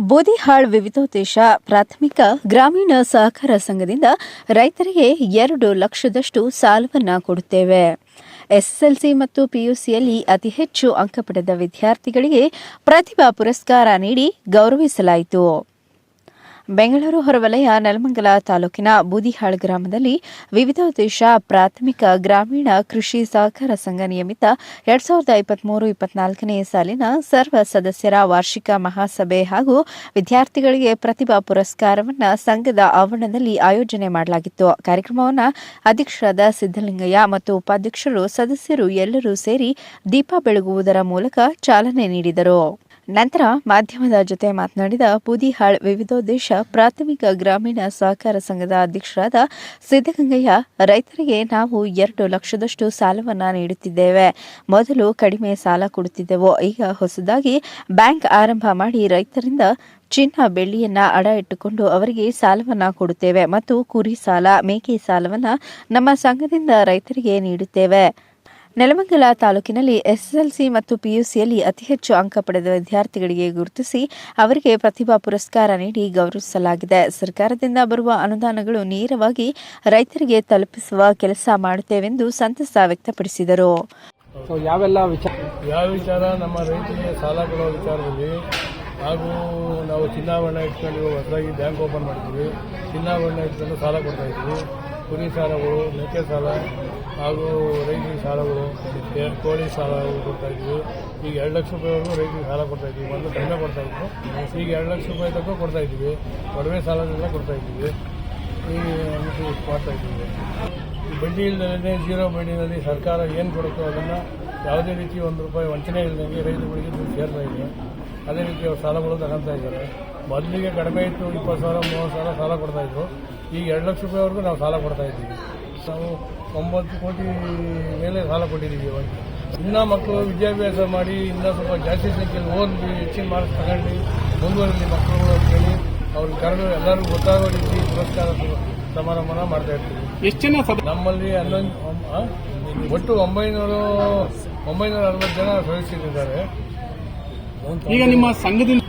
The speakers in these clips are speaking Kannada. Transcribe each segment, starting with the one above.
ಬೋದಿಹಾಳ್ ವಿವಿಧೋದ್ದೇಶ ಪ್ರಾಥಮಿಕ ಗ್ರಾಮೀಣ ಸಹಕಾರ ಸಂಘದಿಂದ ರೈತರಿಗೆ ಎರಡು ಲಕ್ಷದಷ್ಟು ಸಾಲವನ್ನು ಕೊಡುತ್ತೇವೆ. ಎಸ್ಎಸ್ಎಲ್ಸಿ ಮತ್ತು ಪಿಯುಸಿಯಲ್ಲಿ ಅತಿ ಹೆಚ್ಚು ಅಂಕ ಪಡೆದ ವಿದ್ಯಾರ್ಥಿಗಳಿಗೆ ಪ್ರತಿಭಾ ಪುರಸ್ಕಾರ ನೀಡಿ ಗೌರವಿಸಲಾಯಿತು. ಬೆಂಗಳೂರು ಹೊರವಲಯ ನೆಲಮಂಗಲ ತಾಲೂಕಿನ ಬೂದಿಹಾಳ್ ಗ್ರಾಮದಲ್ಲಿ ವಿವಿಧ ಉದ್ದೇಶ ಪ್ರಾಥಮಿಕ ಗ್ರಾಮೀಣ ಕೃಷಿ ಸಹಕಾರ ಸಂಘ ನಿಯಮಿತ ಎರಡ್ ಸಾವಿರದ ಇಪ್ಪತ್ಮೂರು, ಇಪ್ಪತ್ನಾಲ್ಕನೇ ಸಾಲಿನ ಸರ್ವ ಸದಸ್ಯರ ವಾರ್ಷಿಕ ಮಹಾಸಭೆ ಹಾಗೂ ವಿದ್ಯಾರ್ಥಿಗಳಿಗೆ ಪ್ರತಿಭಾ ಪುರಸ್ಕಾರವನ್ನು ಸಂಘದ ಆವರಣದಲ್ಲಿ ಆಯೋಜನೆ ಮಾಡಲಾಗಿತ್ತು. ಕಾರ್ಯಕ್ರಮವನ್ನು ಅಧ್ಯಕ್ಷರಾದ ಸಿದ್ದಲಿಂಗಯ್ಯ ಮತ್ತು ಉಪಾಧ್ಯಕ್ಷರು, ಸದಸ್ಯರು ಎಲ್ಲರೂ ಸೇರಿ ದೀಪ ಬೆಳಗುವುದರ ಮೂಲಕ ಚಾಲನೆ ನೀಡಿದರು. ನಂತರ ಮಾಧ್ಯಮದ ಜೊತೆ ಮಾತನಾಡಿದ ಬೂದಿಹಾಳ್ ವಿವಿಧೋದ್ದೇಶ ಪ್ರಾಥಮಿಕ ಗ್ರಾಮೀಣ ಸಹಕಾರ ಸಂಘದ ಅಧ್ಯಕ್ಷರಾದ ಸಿದ್ದಗಂಗಯ್ಯ ರೈತರಿಗೆ ನಾವು ಎರಡು ಲಕ್ಷದಷ್ಟು ಸಾಲವನ್ನು ನೀಡುತ್ತಿದ್ದೇವೆ. ಮೊದಲು ಕಡಿಮೆ ಸಾಲ ಕೊಡುತ್ತಿದ್ದೆವು. ಈಗ ಹೊಸದಾಗಿ ಬ್ಯಾಂಕ್ ಆರಂಭ ಮಾಡಿ ರೈತರಿಂದ ಚಿನ್ನ, ಬೆಳ್ಳಿಯನ್ನ ಅಡ ಇಟ್ಟುಕೊಂಡು ಅವರಿಗೆ ಸಾಲವನ್ನ ಕೊಡುತ್ತೇವೆ. ಮತ್ತು ಕುರಿ ಸಾಲ, ಮೇಕೆ ಸಾಲವನ್ನ ನಮ್ಮ ಸಂಘದಿಂದ ರೈತರಿಗೆ ನೀಡುತ್ತೇವೆ. ನೆಲಮಂಗಲ ತಾಲೂಕಿನಲ್ಲಿ ಎಸ್ಎಸ್ಎಲ್ಸಿ ಮತ್ತು ಪಿಯುಸಿಯಲ್ಲಿ ಅತಿ ಹೆಚ್ಚು ಅಂಕ ಪಡೆದ ವಿದ್ಯಾರ್ಥಿಗಳಿಗೆ ಗುರುತಿಸಿ ಅವರಿಗೆ ಪ್ರತಿಭಾ ಪುರಸ್ಕಾರ ನೀಡಿ ಗೌರವಿಸಲಾಗಿದೆ. ಸರ್ಕಾರದಿಂದ ಬರುವ ಅನುದಾನಗಳು ನೇರವಾಗಿ ರೈತರಿಗೆ ತಲುಪಿಸುವ ಕೆಲಸ ಮಾಡುತ್ತೇವೆಂದು ಸಂತಸ ವ್ಯಕ್ತಪಡಿಸಿದರು. ಯಾವೆಲ್ಲ ವಿಚಾರ ಯಾವ ವಿಚಾರ? ನಮ್ಮ ರೈತರಿಗೆ ಸಾಲ ವಿಚಾರದಲ್ಲಿ ಹಾಗೂ ನಾವು ಚಿನ್ನಾಭರಣ ಇಟ್ಕೊಂಡು ಹೊಸದಾಗಿ ಬ್ಯಾಂಕ್ ಓಪನ್ ಮಾಡಿದ್ವಿ. ಚಿನ್ನಾಭರಣ ಇಟ್ಕೊಂಡು ಸಾಲ ಕೊಡ್ತಾ ಇದ್ವಿ. ಕುರಿ ಸಾಲಗಳು, ಮೇಕೆ ಸಾಲ ಹಾಗೂ ರೈತರಿಗೆ ಸಾಲಗಳು ಕೋಳಿ ಸಾಲಗಳು ಕೊಡ್ತಾ ಇದ್ವಿ. ಈಗ ಎರಡು ಲಕ್ಷ ರೂಪಾಯಿವರೆಗೂ ರೈತರಿಗೆ ಸಾಲ ಕೊಡ್ತಾ ಇದ್ವಿ. ಮೊದಲು ಕಡಿಮೆ ಕೊಡ್ತಾ ಇದ್ವಿ. ಈಗ ಎರಡು ಲಕ್ಷ ರೂಪಾಯಿ ತನಕ ಕೊಡ್ತಾ ಇದ್ವಿ. ಒಡವೆ ಸಾಲನೆಲ್ಲ ಕೊಡ್ತಾ ಇದ್ವಿ. ಈಗ ಅನುಕೂಲ ಮಾಡ್ತಾ ಇದ್ದೀವಿ ಈ ಬಡ್ಡಿ ಇಲ್ಲದೇ ಜೀರೋ ಬಡ್ಡಿನಲ್ಲಿ ಸರ್ಕಾರ ಏನು ಕೊಡುತ್ತೋ ಅದನ್ನು ಯಾವುದೇ ರೀತಿ ಒಂದು ರೂಪಾಯಿ ವಂಚನೆ ಇಲ್ಲದಂಗೆ ರೈತರುಗಳಿಗೆ ದುಡ್ಡು ಸೇರ್ತಾ ಇದೆ. ಅದೇ ರೀತಿ ಅವ್ರು ಸಾಲಗಳು ತಗೊಳ್ತಾ ಇದ್ದಾರೆ. ಮೊದಲಿಗೆ ಕಡಿಮೆ ಇತ್ತು ಇಪ್ಪತ್ತು ಸಾವಿರ, ಮೂವತ್ತು ಸಾವಿರ ಸಾಲ ಕೊಡ್ತಾ ಇದ್ರು. ಈಗ ಎರಡು ಲಕ್ಷ ರೂಪಾಯಿವರೆಗೂ ನಾವು ಸಾಲ ಕೊಡ್ತಾ ಇದ್ದೀವಿ. ನಾವು ಒಂಬತ್ತು ಕೋಟಿ ಮೇಲೆ ಸಾಲ ಕೊಟ್ಟಿದ್ದೀವಿ ಇನ್ನೂ ಮಕ್ಕಳು ವಿದ್ಯಾಭ್ಯಾಸ ಮಾಡಿ ಇನ್ನೂ ಸ್ವಲ್ಪ ಜಾಸ್ತಿ ಸಂಖ್ಯೆಯಲ್ಲಿ ಓದಿ ಹೆಚ್ಚಿನ ಮಾರ್ಕ್ಸ್ ತಗೊಂಡು ಮುಂದುವರಲಿ ಮಕ್ಕಳುಗಳು ಅಂತೇಳಿ ಅವ್ರಿಗೆ ಕರೆದು ಎಲ್ಲರಿಗೂ ಗೊತ್ತಾಗೋ ರೀತಿ ಪುರಸ್ಕಾರ ಸಮಾರಂಭನ ಮಾಡ್ತಾ ಇರ್ತೀವಿ. ಎಷ್ಟು ಜನ ಸದ ನಮ್ಮಲ್ಲಿ ಹನ್ನೊಂದು? ಒಟ್ಟು ಒಂಬೈನೂರು ಒಂಬೈನೂರ ಅರವತ್ತು ಜನ ಸದಸ್ಯರಿದ್ದಾರೆ. ಈಗ ನಿಮ್ಮ ಸಂಘದಿಂದ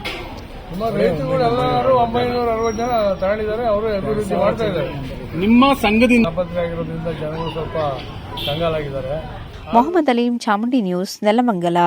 ನಿಮ್ಮ ರೈತರುಗಳು ಎಲ್ಲರೂ ಒಂಬೈನೂರ ಅರವತ್ತು ಜನ ತಗೊಂಡಿದ್ದಾರೆ ಅವರು ಅಭಿವೃದ್ಧಿ ಮಾಡ್ತಾ ಇದ್ದಾರೆ. ನಿಮ್ಮ ಸಂಘದಿಂದ ಆಗಿರೋದ್ರಿಂದ ಜನಗಳು ಸ್ವಲ್ಪ ಕಂಗಾಲಾಗಿದ್ದಾರೆ. ಮೊಹಮ್ಮದ್ ಅಲೀಂ ಚಾಮುಂಡಿ ನ್ಯೂಸ್ ನೆಲಮಂಗಲ.